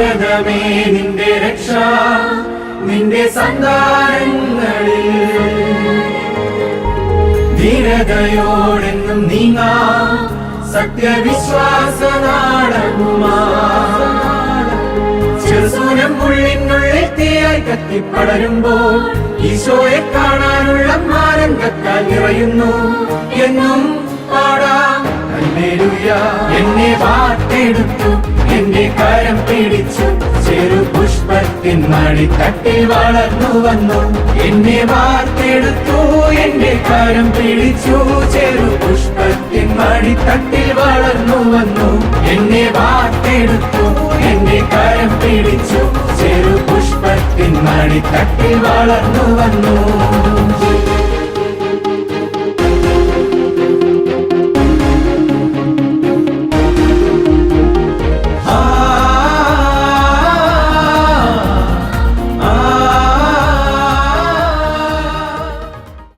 ഭാരതമേ നിന്റെ രക്ഷ നിന്റെ സന്താനങ്ങളിൽ. ധീരതയോടെന്നും നീങ്ങാ സത്യവിശ്വാസ ചെറുസൂനം ഉള്ളിനുള്ളിൽ തീയായി കത്തിപ്പടരുമ്പോൾ ഈശോയെ കാണാനുള്ള മാരംഗത്താൽ നിറയുന്നു. എന്നും പാടാം. എന്നെ വാർത്തെടുത്തു. എന്റെ കരം പിടിച്ചു ചെറു പുഷ്പത്തിൻ മടിത്തട്ടിൽ വളർന്നു വന്നു. എന്നെ വാർത്തെടുത്തു എന്റെ കരം പിടിച്ചു ചെറു പുഷ്പത്തിൻ മടിത്തട്ടിൽ വളർന്നു വന്നു. എന്നെ വാർത്തെടുത്തു എന്റെ കരം പിടിച്ചു ചെറു പുഷ്പത്തിൻ മടിത്തട്ടിൽ വളർന്നു വന്നു.